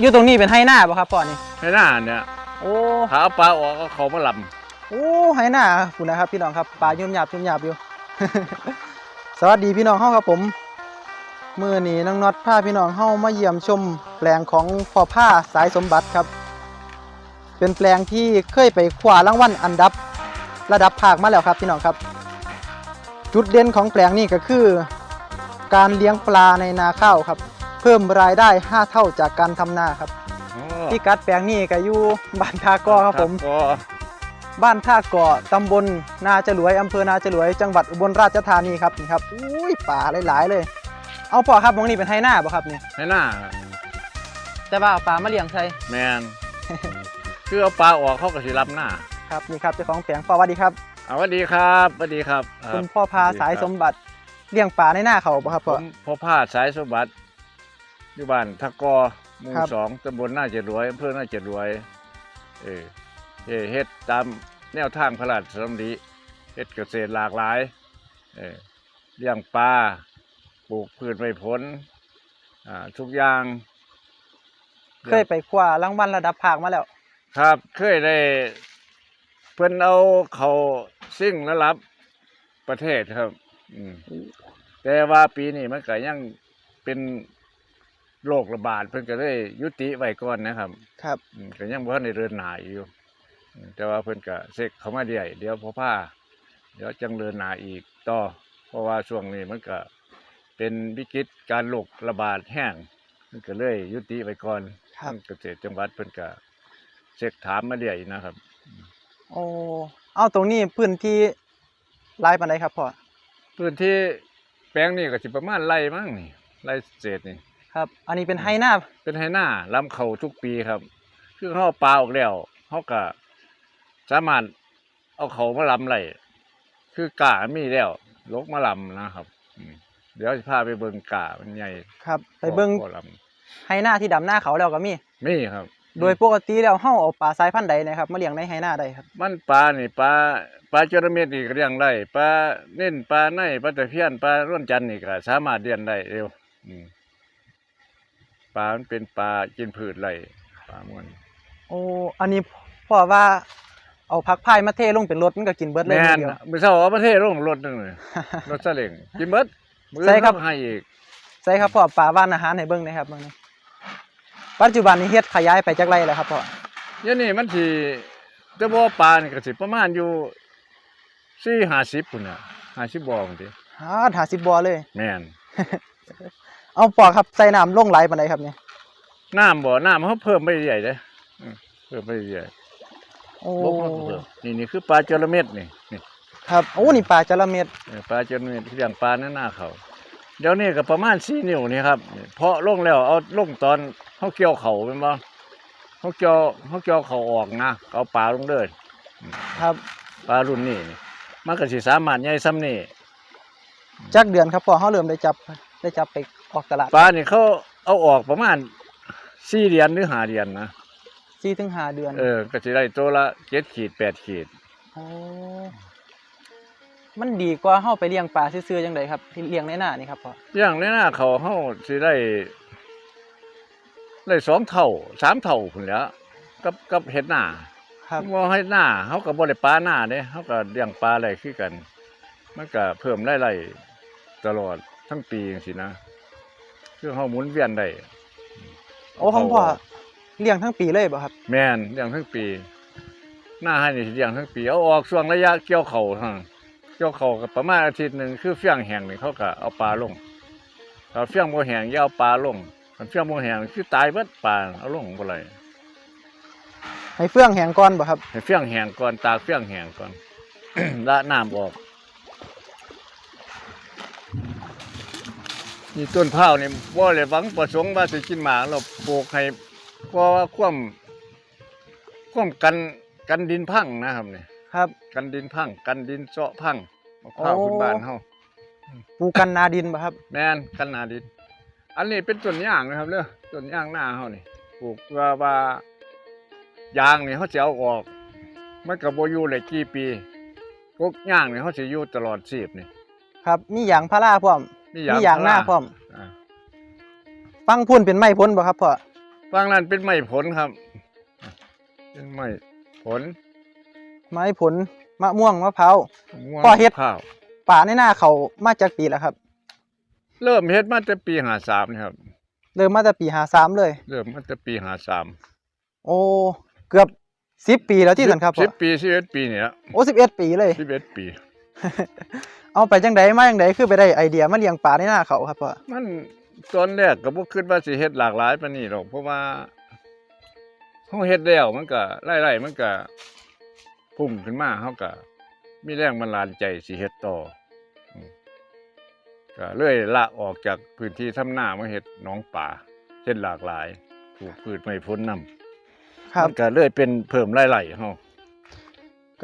อยู่ตรงนี้เป็นไฮหน้าป่ะครับพ่อนี่ให้หน้าเนี่ยโอ้ขาเอาปลาออกก็เขามาลโอ้ไฮหน้าคุณนะครับ พี่น้องครับปลายุ่มหยาบยุ่มหยาบอยู่ สวัสดีพี่น้องเฮาครับผมมือนี้น้องน็อตพาพี่น้องเฮามาเยี่ยมชมแปลงของพ่อผ้าสายสมบัติครับ เป็นแปลงที่เคยไปคว้ารางวัลอันดับ ระดับภาคมาแล้วครับพี่น้องครับ จุดเด่นของแปลงนี้ก็คือ การเลี้ยงปลาในนาข้าวครับ เพิ่มรายได้ 5 เท่าจากการทำนาครับำอ๋อพี่กัดแปลงนี้ก็อยู่บ้านทากอครับผมก็บ้านท่าเกาะตำบลนาจรวยอำเภอนาจรวยจังหวัดอุบลราชธานีครับนี่ครับอุ้ยป่าหลายๆเลย เอาปอครับมองนี่เป็นไฮหน้าบ่ครับเนี่ยให้หน้าแต่ว่าเอาปลามาเลี้ยงใส่แมนคือเอาปลาออกเขาก็สิรับหน้าครับนี่ครับเจ้าของแปลงปอสวัสดีครับเอาสวัสดีครับสวัสดีครับรับคุณพ่อพาสายสมบัติเลี้ยงปลาในหน้าเขาบ่ครับผพ่อมพ่อพาสายสมบัติ อยู่บ้านทะกอหมู่ครับ สองตำบลน่าจะรวยอำเภอน่าจะรวย เออเอ่อเฮ็ดตามแนวทางพระราชดำริเฮ็ดเกษตรหลากหลาย เออเลี้ยงปลาปลูกพืชไม้ผลอ่าทุกอย่าง เคยไปคว้ารางวัลระดับภาคมาแล้ว ครับเคยได้เพิ่นเอาเขาซิ่งระดับประเทศครับ อืมแต่ว่าปีนี้มันก็ยังเป็น โรคระบาดเพิ่นก็เลยยุติไว้ก่อนนะครับครับอืมก็ยังบ่ทันได้เดินหน้าอยู่อืมแต่ว่าเพิ่นก็เซ็กเข้ามาเรื่อยเดี๋ยวพอผ้าเดี๋ยวจังเดินหน้าอีกต่อ เพราะว่าช่วงนี้มันก็เป็นวิกฤตการโรคระบาดแห้งมันก็เลยยุติไว้ก่อนครับทางเกษตรจังหวัดเพิ่นก็เช็คถามมาเรื่อยนะครับ โอ้เอาตรงนี้พื้นที่หลายปานใดครับพ่อพื้นที่แปลงนี้ก็สิประมาณไร่มั้งนี่ไร่เศษนี่ ครับ อันนี้เป็นไฮหน้าเป็นไหหน้าลำเขาทุกปีครับ คือเขาเอาปลาออกแล้วเขาก็สามารถเอาเขามาลำไรคือกามีแล้วลกมาลำนะครับอืมเดี๋ยวจะพาไปเบิ่งกามันใหญ่ครับ ไปเบิ่งพอลไฮหน้าที่ดำหน้าเขาแล้วก็มีำมีครับ โดยปกติแล้วเฮาเอาปลาสายพันธุ์ใดนะครับมาเลี้ยงในไฮหน้าได้ครับ มันปลานี่ปลาปลาจระเม็ดนี่ก็เลี้ยงได้ปลาเน่นปลาในปลาตะเพียนปลาร่วนจันทร์นี่ก็สามารถเลี้ยงได้เร็วอืม ปลามันเป็นปลากินพืชไรปลามันโอ้อันนี้พ่อว่าเอาพักพายมาเทลงเป็นรถมันก็กินเบิดเลยแม่ทีนเดียว มื้อเช้าเอาประเทศลงรถนึงเลย รถซาเล้งกินเบิดมื้อใช่ครับเช้าให้อีกใช่ครับพ่อปลาว่านอาหารให้เบิ่งหนะครับเบิ่งหน่อยปัจจุบันนี้เฮ็ดขยายไปจักไรแล้วครับพ่อเดี๋ยวนี้มันสิแต่บ่ปลานี่ก็สิประมาณอยู่4 50พุ่นน่ะ50บ่พุ่นติฮาด50บ่อเลย แม่น เอาพ่อครับใส่น้ำลงไหลปานใดครับเนี่ยน้ำบ่น้ำเขาเพิ่มไปเรื่อยๆเด้อืมเพิ่มไปเรื่อยโอ้ๆบ่เพิ่มเพิ่มนี่นี่คือปลาจระเม็ดนี่นี่ครับโอ้นี่ปลาจระเม็ดเออปลาจระเม็ดที่เลี้ยงปลาหน้าหน้าเขาเดี๋ยวนี้ก็ประมาณ4นิ้วนี่ครับนี่เพาะลงแล้วเอาลงตอนเฮาเกี่ยวเขาแม่นบ่เฮาเกี่ยวเฮาเกี่ยวเขาออกนะเอาปลาลงเด้อครับปลารุ่นนี้นี่มันก็สิสามารถใหญ่ซ้ำนี่จักเดือนครับพ่อเฮาเริ่มได้จับได้จับไป ออกตลาดปลานี่เขาเอาออกประมาณ4เดือนหรือ5เดือนนะ4ถึง5เดือนเออ ก็สิได้ตัวละ7ขีด8ขีดโอ้มันดีกว่าเฮาไปเลี้ยงปลาซื่อๆจังไดครับที่เลี้ยงในหน้านี่ครับพ่ออย่างในหน้าเขาเฮาสิได้ ได้สองเท่าสามเท่าพุ่นแหล้วกับกับเฮ็ดหน้าครับบ่เฮ็ดหน้าเฮาก็บ่ได้ปลาหน้าเด้เฮาก็เลี้ยงปลาอะไรคือกัน มันก็เพิ่มรายได้ตลอดทั้งปีจังซี่นะ คือเฮาหมุนเวียนได้โอ้ของพ่อเลี้ยงทั้งปีเลยบ่ครับ แม่นเลี้ยงทั้งปี หน้าให้นี่สิเลี้ยงทั้งปีเอาออกช่วงระยะเกี่ยวเขาเท่านั้นเกี่ยวเขาก็ประมาณอาทิตย์หนึงคือเฟี้ยงแห้งนี่เขาก็เอาปลาลงถ้าเฟี้ยงบ่แห้งอย่าเอาปลาลงถ้าเฟี้ยงบ่แห้งคือตายเบิดปลาเอาลงบ่ได้ให้เฟื่องแห้งก่อนบ่ครับให้เฟี้ยงแห้งก่อนตากเฟี้ยงแห้งก่อนละน้ำออก นี่ต้นพร้าวนี่บ่ได้หวังประสงค์ว่าสิกินหมากเราปลูกให้เพราะว่าความความกันกันดินพังนะครับนี่ครับ กันดินพังกันดินเจาะพังมะพร้าวโอ้พื้นบ้านเฮาปลูกกันนาดินบ่ครับ แม่นกันหนาดิน อันนี้เป็นต้นย่างนะครับเด้อต้นย่างหน้าเฮานี่ปลูกเพื่อว่ายางนี่เฮาสิเอาออกมันก็บ่อยู่เลยกี่ปีกกย่างนี่เฮาสิอยู่ตลอดชีพนี่ครับ มียางพาราพร้อม มีมียางหน้าพร้อม อ่าฟังพุ่นเป็นไม้พ้นบ่ครับพ่อฟบางนั้นเป็นไม้ผลครับ เป็นไม้ผลไม้ผลมะม่วงมะพร้าว ม่วงพ่อเฮ็ด ข้าว ป่าในหน้าเขามาจากปีแล้วครับ เริ่มเฮ็ดมาแต่ปีหาสามครับ เริ่มมาแต่ปี53เลย เริ่มมาแต่ปีหาสามโอ้เกือบ10ปีแล้วที่สันครับพ่สิอบปีสิบเอ็ดปีเนี่ยโอ้11ปีเลย สิบเอ็ดปี เอาไปจังไดมาจังไดคือไปได้ไอเดียมาเลี้ยงปลาในหน้าเขาครับพ่อมันตอนแรกก็บ่คิดว่าสิเฮ็ดหลากหลายปานนี้หรอกเพราะว่าเฮาเฮ็ดแล้วมันก็ไล่ๆมันก็พุ่งขึ้นมาเฮาก็มีแรงบันดาลใจสิเฮ็ดต่ออืมก็เลยละออกจากพื้นที่ทำนามาเฮ็ดหนองป่าเฮ็ดหลากหลายปลูกพืชไม้ผลนํครับมันก็เลยเป็นเพิ่มรายได้เฮา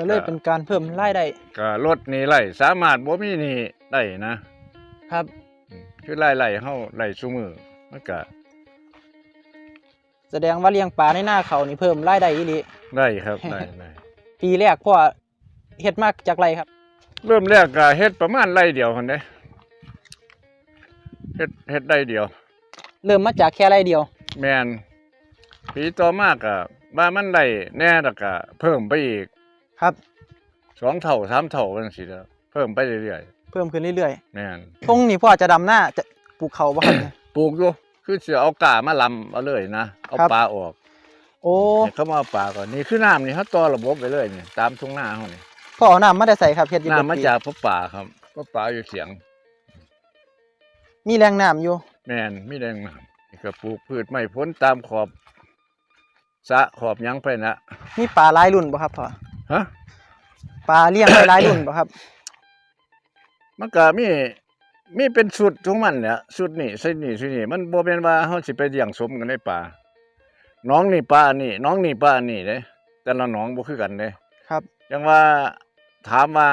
ก็เลยเป็นการเพิ่มรายได้ก็ลดหนี้ไร่สามารถบ่มีหนี้ได้นะครับอืมคือรายได้เฮาได้ซุมื้อมันก็แสดงว่าเลี้ยงปลาในหน้าเขานี่เพิ่มรายได้อีหลีได้ครับได้ได้ ปีแรกพ่อเฮ็ดมากจากไรครับ เริ่มแรกก็เฮ็ดประมาณไร่เดียวคนเด้เฮ็ดเฮ็ดได้เดียว เริ่มมาจากแค่ไรเดียว แมนปีต่อมาก็บ้ามันได้แน่แล้วก็เพิ่มไปอีก ครับ สองเท่าสามเท่าจังซี่แล้วเพิ่มไปเรื่อยเพิ่มขึ้นเรื่อยๆแม่นๆทงนี่พ่อจะดำหน้าจะปลูกเขาบ่ครับเนี่ย ปลูกอยู่คือสิเอากามาลำเอาเลยนะเอาครับ ปลาออกโอ้ให้เขามาเอาปลาก่อนนี่คือน้ำนี่เขาต่อระบบไปเลยนี่ตามทุ่งนาเฮานี่พ่อเอาน้ำมาได้ใส่ครับเฮ็ดอยู่น้ำมาปีจากพ่อป่าครับพ่อป่าอยู่เสียง มีแรงน้ำอยู่ แม่นมีแรงน้ำนี่ก็ปลูกพืชไม้ผลตามขอบสระขอบหยังไปนะมีปลาหลายรุ่นบ่ครับพ่อ ฮะปลาเลี้ยงไว้หลายรุ่นบ่ครับ มันก็มีมีเป็นสุดของมันเนี่ยสุดนี่สุดนี่สุดนี่มันบ่แม่นว่าเฮาสิไปเลี้ยงสมกันในป่าน้องนี่ป่านี่น้องนี่ป่านี่เด้แต่ละหน้องบ่คือกันเด้ครับจังว่าถามว่า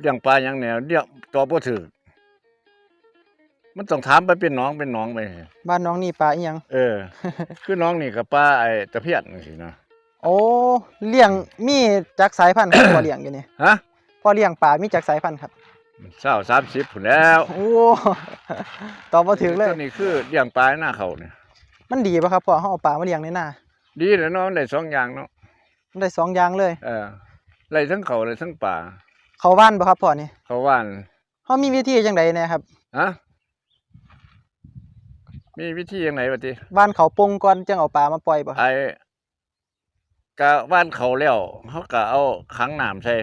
เลี้ยงปลาหยังแนวเลี้ยงตอบบ่ถูกมันต้องถามไปเป็นหน้องเป็นหน้องไปบ้านน้องนี่ปลาอีหยัง เออ คือน้องนี่ก็ปลาไอ้ตะเพียนจังซี่นะ โอ้เลี้ยงมีจักสายพันธุ์ครับ พ่อเลี้ยงอยู่นี่ฮะพ่อเลี้ยงปลามีจักสายพันธุ์ครับเศร้า30พุ่นแล้วโอ้ตอบบ่ถึงเลยตัวนี้คือเลี้ยงปลาหน้าเขาเนี่ยมันดีป่ะครับพ่อเฮาเอาปลามาเลี้ยงในนาดีแหล้วเนาะได้สองอย่างเนาะมันได้สองอย่างเลย เออไล่ทั้งเขาไล่ทั้งป่า เขาบ้านบ่ครับพ่อนี่เขาว่านเฮามีวิธีจังไดแหน่ครับฮะมีวิธียังไงบัดนี้บ้านเขาปงก่อนจังเอาปลามาปล่อยบ่ครับไอ้ กะว่านเขาแล้วเขาก็เอาขังน้ำใส่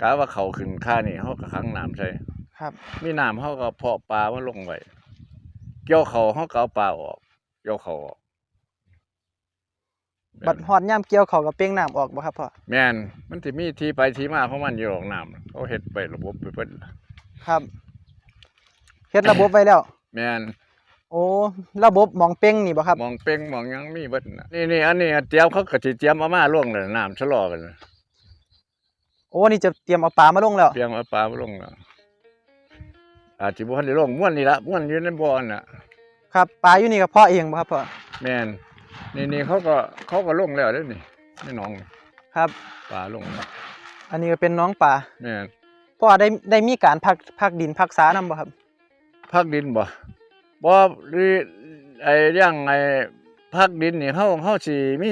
กะว่าเขาขึ้นค่านี่เขาก็ขังน้ำใส่ครับ มีน้ำเขาก็เพาะปลามาลงไว้เกี่ยวเขาเขาก็เอาปลาออกเกี่ยวเขาออกบัดฮอดยามเกี่ยวเขาก็เป้งน้ำออกบ่ครับพ่อแม่นมันสิมีที่ไปที่มาของมันอยู่หรอกน้ำเขาเฮ็ดไประบบไปเพิ่นครับเฮ็ดระบบไว้แล้ว แม่น โอ้ระบบหมองเป้งนี่บ่ครับมองเป้งมองหยังมีเบิดน่ะนี่นี่อันนี้เตรียมเขาก็สิเตรียมเอามาล่วงเลยน้ำชะลอกันน่ะโอ้นี่จะเตรียมเอาปลามาลงแล้วเตรียมเอาปลามาลงแล้วอาจสิบ่ทันได้ลงม้วนนี่ละม้วนอยู่ในบ่อน่ะ ครับปลาอยู่นี่ก็เพาะเองบ่ครับพ่อแม่นนี่นี่เขาก็เขาก็ลงแล้วเด้อนี่นี่น้องนี่ครับปลาลงแล้วอันนี้ก็เป็นน้องปลาแม่นพ่อได้ได้มีการพักพักดินพักษานํบ่ครับพักดินบ่ บ่หรือไอ้เรื่องไอ้พักดินนี่เฮาเฮาสิมี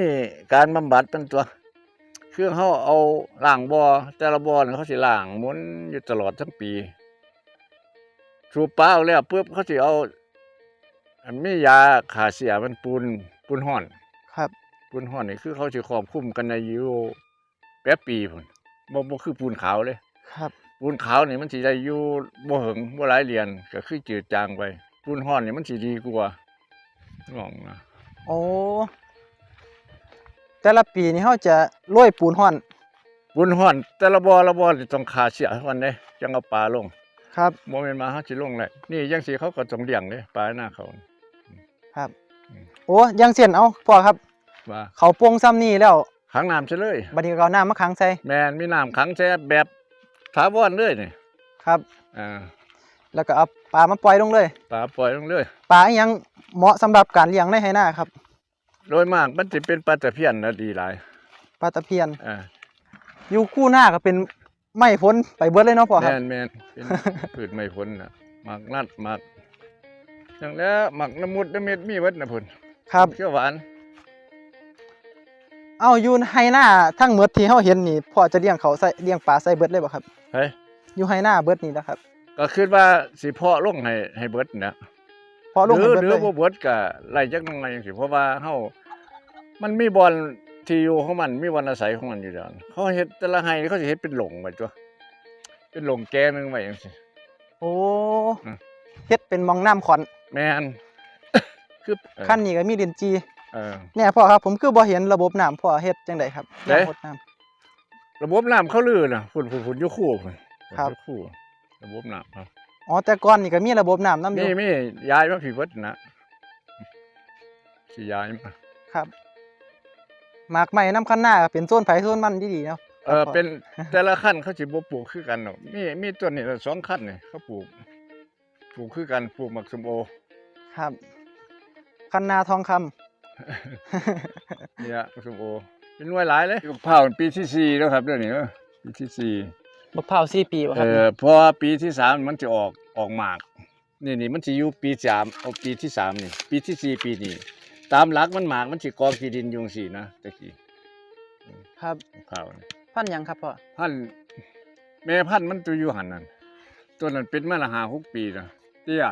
การบำบัดเป็นตัวคือเฮาเอาล้างบ่อแต่ละบ่อนี่เขาสิล้างหมุนอยู่ตลอดทั้งปีสูบปลาออกแล้วปุ๊บเขาสิเอาอันมียาขาเสียมันปูนปูนห่อน ครับปูนห่อนนี่คือเขาสิครอบคุมกันในอยู่แป๊บปีพุ่นบ่บ่คือปูนขาวเลย ครับ ปูนขาวนี่มันสิได้อยู่บ่หึงบ่หลายเรียนก็คือจืดจางไป ปูนห่อนนี่มันสิดีกว่าลองนะโอ้แต่ละปีนี่เฮาจะโรยปูนห่อน ปูนห่อน แต่ละบ่อละบ่อนี่ต้องขาเสียก่อนเด้จังเอาปลาลงครับบ่แม่นมาเฮาสิลงได้นี่จังซี่เขาก็ต้องเลี้ยงเด้ปลาหน้าเขานี่ครับ โอ้อยังเสียนเอาพ่อครับว่าเขาโปงซ้ำนี่แล้วขังน้ำซะเลยบัดนี้ก็เอาน้ำมาขังใส่แม่นมีน้ำขังแช่แบบถาวรเลยนี่ครับอ่า แล้วก็เอาปลามาปล่อยลงเลยปลาปล่อยลงเลยปลาอีหยังเหมาะสำหรับการเลี้ยงในไหนาครับ โดยมากมันสิเป็นปลาตะเพียนนะดีหลายปลาตะเพียนอ่าอยู่คู่หน้าก็เป็นไม้พ้นไปเบิดเลยเนาะพ่อครับแม่นแม่นเป็นพืชไม่พ้นน่ะหมักนัดหมักจังแล้วหมักน้ำมุดน้ำเม็ดมีเบิดนะพุ่นครับเขียวหวาน เอาอยู่ไฮหน้าทั้งหมดที่เฮาเห็นนี่พ่อจะเลี้ยงเขาใส่เลี้ยงปลาใส่เบิดเลยบ่ครับเฮ้ยอยู่ไฮหน้าเบิดนี่นะครับ ก็คิดว่าสิเพาะลงให้ให้เบิดนะพอลงหให้รือเบิดหรืเลอยบ่เบิดก็ไล่จักหน่อยจังซี่เพราะว่าเฮามันมีบอลที่อยู่ของมันมีบอลอาศัยของมันอยู่แล้วเขาเฮ็ดแต่ละไห้เขาสิเฮ็ดเป็นหลงไว้ตัวเป็นหลงแกนึงไว้จังซี่ โอ้อืม เฮ็ดเป็นหมองน้ำขอนแม่น คือเออขั้นนี้ก็มีดินจีเออ เนี่ยพ่อครับผมคือบ่เห็นระบบน้ำพ่อเฮ็ดจังไดครับเด้ น้ำพดน้ำระบบน้ำเขาลื่นน่ะฝุ่นฝุ่นฝุ่นอยู่คู่พุ่นครับอยู่คู่ ระบบน้ำครับอ๋อแต่ก่อนนี่ก็มีระบบน้ำนำอมียู่มีย้ายมาพี่เบิดนะสิย้ายมาครับหมากไม้น้ำคันหน้าก็เป็นโซนไผโซนมันดีๆเนาะเออเป็นแต่ละขั้นเขาสิบ่ปลูกคือกันหรอกมีมีต้นนี่ละสองขั้นนี่เขาปลูกปลูกคือกันปลูกหมักสมโอ ครับคันนาทองคำเนี่ยหมักสมโอเป็นหน่วยหลายเลยข้าวปีที่สี่แล้วครับเดี๋ยวนี้เออปีที่สี่ บักพร้าว4ปีบ่คเอรับอเพราะว่าปีที่สามมันจะออกออกหมากนี่นี่มันจะอยู่ปีสามเอาปีที่สามนี่ ปีที่สี่ปีนี้ตามหลักมันหมากมันสิกองที่ดินอยุงสี่นะตะกี้ครับข้าวนี่พันธุ์หยังครับพ่อพันธุ์แม่พันธุ์มันตัวอยู่หันนั่นตัวนั้นเป็นมาละหาหกปีนะเตี้ย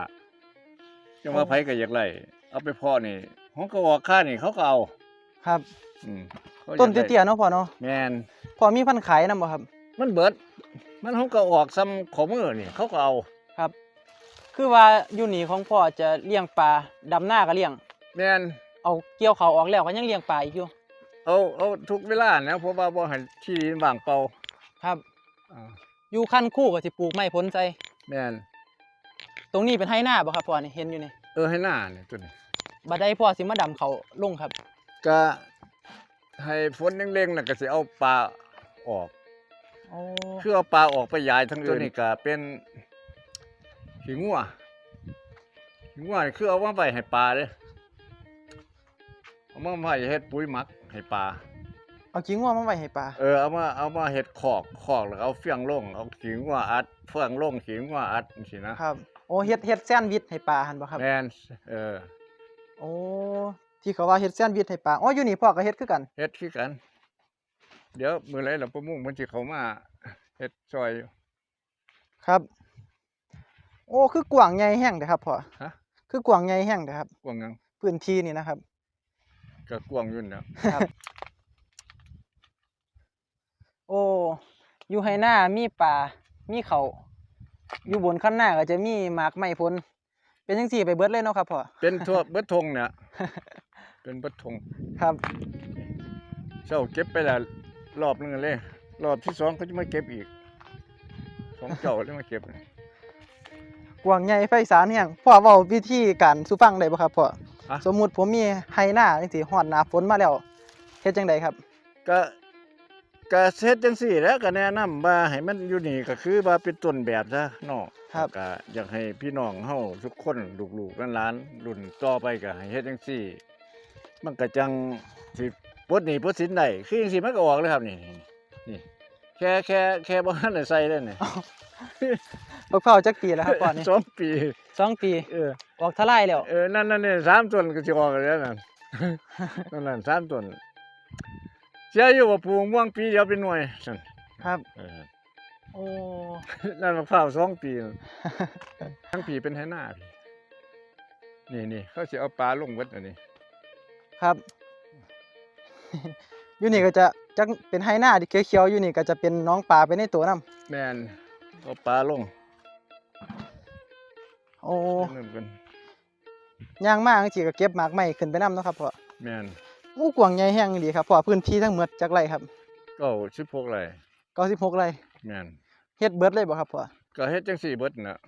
จังว่าไผก็อยากไล่เอาไปเพาะนี่ของก็ออกค่านี่เขาก็เอาครับ อืมขาอยากต้นได้เตี้ยๆเนาะพ่อเนาะแม่นพ่อมีพันธุ์ขายนํบ่ครับ มันเบิด มันเขาก็ออกซ้ำของมือนี่เขาก็เอาครับ คือว่าอยู่นี่ของพ่อจะเลี้ยงปลาดำหน้าก็เลี้ยงแม่นเอาเกี่ยวเขาวออกแล้วก็ยังเลี้ยงปลาอีกอยู่เอาเอาทุกเวลานะเพราะว่าบ่ให้ที่ดินว่างเปล่าครับอ่าอยู่ขั้นคู่ก็สิปลูกไม้ผลใส่แม่นตรงนี้เป็นไฮหน้าบ่ครับพ่อนี่เห็นอยู่นี่เออให้หน้านี่ตัวนี้บัดใดพ่อสิมาดำเขาลงครับ ก็ให้ฝนเร่งๆน่ะก็สิเอาปลาออกโอ้คือเอาปลาออกไปยายทั้งอื่นตัวนี้ก็เป็นขี้งัวขี้งัวนี่คือเอามาไว้ให้ปลาเด้เอามาไว้เฮ็ดปุ๋ยหมักให้ปลา เอากิ้งว่ามาไว้ให้ปลา เออเอามาเอามาเฮ็ดคอกคอกแล้วก็เอาเฟียงลงเอาขี้งัวอัดเฟืองลงขี้งัวอัดจังซี่นะครับ โอ้เฮ็ดเฮ็ดแซนด์วิชให้ปลาหั่นบ่ครับ แม่นเออ โอ้ ที่เขาว่าเฮ็ดแซนด์วิชให้ปลา อ๋ออยู่นี่พ่อก็เฮ็ดคือกัน เฮ็ดคือกัน เดี๋ยวมื้อไหรเราประมุ่งมันสิเข้ามาเฮ็ดซอยอยู่ครับ โอ้คือกว้างใหญ่แห้งเด้อครับพ่อฮะคือกว้างใหญ่แห้งเด้อครับ กว้างหยังพื้นที่นี่นะครับ ก็กว้างอยู่แล้วครับ โอ้อยู่ไฮหน้ามีป่ามีเขาอยู่บนขั้นหน้าก็จะมีหมากไม้ผลเป็นจังซี่ไปเบิดเลยเนาะครับพ่อเป็นทั่วเบิดทงเนี่ยเป็นเบิดทงครับ เจ้าเก็บไปแล้ว รอบหนึงเลยรอบที่สองเขาจะมาเก็บอีกสองเจ้าเลยมาเก็บกว้างใหญ่ไพศาลแห้งพ่อเว้าวิธีการสู่ฟังได้บ่ครับพ่อฮะสมมุติผมมีไฮหน้าจังซี่ฮอดหน้าฝนมาแล้วเฮ็ดจังไดครับ ก็ก็เฮ็ดจังซี่แหล้วก็แนะนำว่าให้มันอยู่นี่ก็คือว่าเป็นต้นแบบซะเนาะครับ ก็อยากให้พี่น้องเฮาทุกคนลูกๆหลานๆรุ่นต่อไปก็ให้เฮ็ดจังซี่ มันก็จังสิ ปลดหนี้ปลดสินได้คือจังซี่มันก็ออกเลยครับนี่นี่นี่แค่แค่แค่บ่ทันได้ใส่เลยนี่บักเผาวจักปีแล้วครับพ่อนี่สองปีสองปีเออออกทลายแล้วเออนั่นนั่นนี่สามต้นก็สิออกแล้วนั่นนั่นนั่นสามต้นเสียอยู่ว่าปลูกม่วงปีเดียวเป็นหน่วยนั่นครับเออโอ้นั่นมะพร้าวสองปีนั่นทั้งปีเป็นไหหน้าพี่นี่นี่เขาสิเอาปลาลงเบิดอันนี้ ครับ อยู่นี่ก็จะจักเป็นไฮหน้าที่เขียวๆอยู่นี่ก็จะเป็นน้องปลาไปในตัวนํแม่นเอาปลาลงโอ้นั่นเป็นย่างมากจังซี่ก็เก็บหมากไม้ขึ้นไปนํเนาะครับพ่อแม่นอู้กว้างใหญ่แห้งดีครับพ่อพื้นที่ทั้งหมดจักไรครับเก็สิบหกไร96ไร่แม่นเฮ็ดเบิดเลยบ่ครับพ่อก็เฮ็ดจังสี่เบิดน่ะ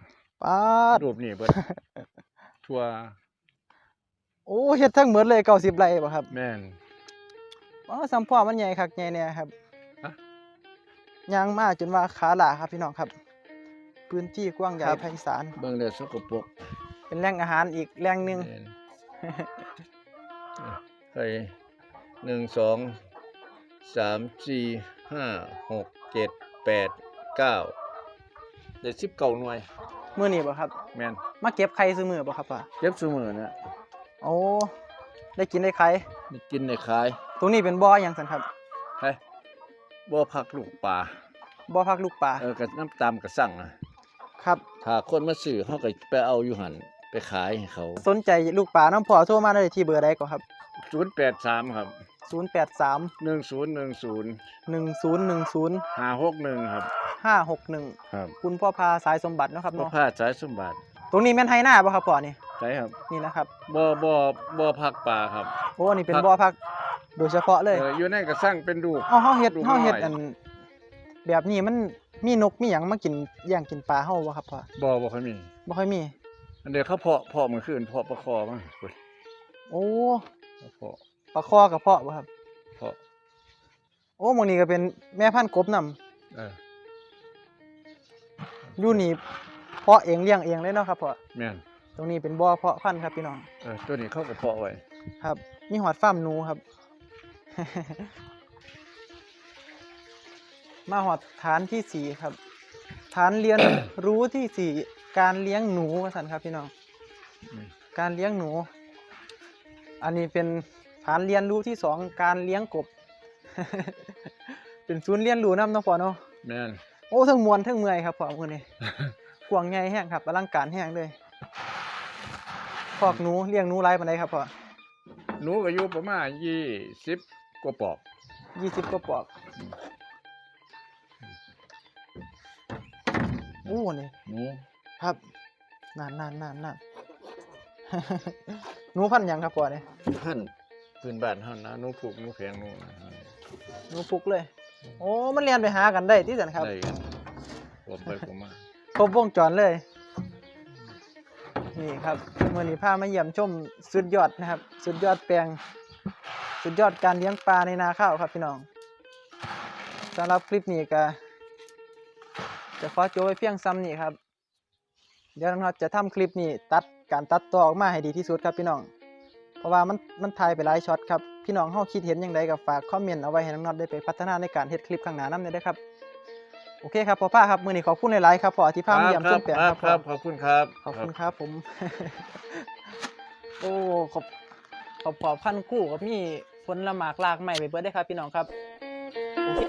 ปาดรูปนี่เบิดทั่วโอ้เฮ็ดทั้งหมดเลย90ไร่บ่ครับ แม่น อ๋อสัมพ่อมันใหญ่คักใหญ่แน่ครับฮะย่างมาจนว่าขาลาครับพี่น้องครับ พื้นที่กว้างใหญ่ไพศาลเบิ่งได้สกปรกเป็นแหล่งอาหารอีกแหล่งหนึงแม่นเฮ้ยหนึ่งสองสามสี่ห้าหกเจ็ดแปดเก้าได้สิบเก้าหน่วยมื้อนี้บ่ครับ แม่นมาเก็บไข่ซื้อมือบ่ครับพ่อเก็บซุมือเนี่ยโอ้ ได้กินได้ขายมีกินในขายตรงนี้เป็นบ่อหยังสันครับเฮ้ยบ่พักลูกปลาบ่อพักลูกปลาเออกับน้ำตามกระสั่งนะครับถ้าคนมาซื้อเขาก็ไปเอาอยู่หันไปขายให้เขา สนใจลูกปลาน้ำพอโทรมาได้ที่เบอร์ใดก็ครับ083ครับ083 1010 1010 561ครับ561ครับคุณพ่อพาสายสมบัติเนาะครับบ่เนาะพลาดสายสมบัติ ตรงนี้แม่นไฮหน้าบ่ครับพ่อนี่ ใช่ครับนี่นะครับบ่บ่บ่พักปลาครับ โอ้นี่เป็นครับบ่อพักโดยเฉพาะเลยเอออยู่ในกระสั่งเป็นลูก เอาเฮาเฮ็ดลูกเฮาเฮ็ดน้อย อัน แบบนี้มันมีนกมีหยังมากินแย่งกินปลาเฮาบ่ครับพ่อบ่บ่ค่อยมี บ่ค่อยมี อันเดียวเขาเพาะเพาะมื้อคืนเพาะประคอมาเว้ยโอ้เขาเพาะปลาคอกับเพาะบ่ครับ เพาะโอ้หมื้นี้ก็เป็นแม่พันธุ์กบนํเอออยู่นี่เพาะเองเลี้ยงเองเลยเนาะครับพ่อแม่น ตรงนี้เป็นบ่อเพาะพันธุ์ครับพี่น้อง เออตัวนี้เขาก็เพาะไว้ครับ มีหอดฟาร์มหนูครับ มาหอดฐานที่สี่ครับ ฐานเรียน รู้ที่สี่การเลี้ยงหนูว่าสันครับพี่น้อง อืมการเลี้ยงหนู อันนี้เป็นฐานเรียนรู้ที่สองการเลี้ยงกบ เป็นศูนย์เรียนรู้นำเนาะพ่อเนาะ แม่น โอ้ทั้งมวนทั้งเมื่อยครับพ่อมื้อนี้ กวางใหญ่แห้งครับอลังการแห้งเลย พอกหนูเลี้ยงหนูหลายปานใดครับพ่อหนูก็อยู่ประมาณยี่สิบกว่าปอก ยี่สิบกว่าปอกโอ้นี่หนูครับนานนานนานนานหนูพันธุ์หยังครับพ่อเนี่ยพันพื้นบ้านเฮานะหนูผูกหนูแพงหนูนะหนูฟุกเลย โอ้มันเรียนไปหากันได้ที่สันครับได้กันผมไปผมมา ครบวงจรเลย นี่ครับเมื่อนี้พามาเยี่ยมชมสุดยอดนะครับ สุดยอดแปลง สุดยอดการเลี้ยงปลาในนาข้าวครับพี่น้องสำหรับคลิปนี้ก็จะขอจบไว้เพียงซ้ำนี่ครับ เดี๋ยวน้องจะทำคลิปนี้ตัดการตัดต่อออกมาให้ดีที่สุดครับพี่น้อง เพราะว่ามันมันถ่ายไปหลายช็อตครับ พี่น้องเฮาคิดเห็นอย่างไรก็ฝากคอมเมนต์เอาไว้ให้น้องน็อตได้ไปพัฒนาในการเฮ็ดคลิปข้างหน้านำได้เด้ครับ โอเคครับพ่อป้าครับมื้อนี้ขอบคุณหลายๆครับพ่อที่พามาเยี่ยมชมแปลงคครัรับบครับขอบคุณครับขอบคุณครับผม โอ้ขอบขอบขอบพันกู้กับมีผลละหมากลากใหม่ไปเบิดได้อครับพี่น้องครับโอเค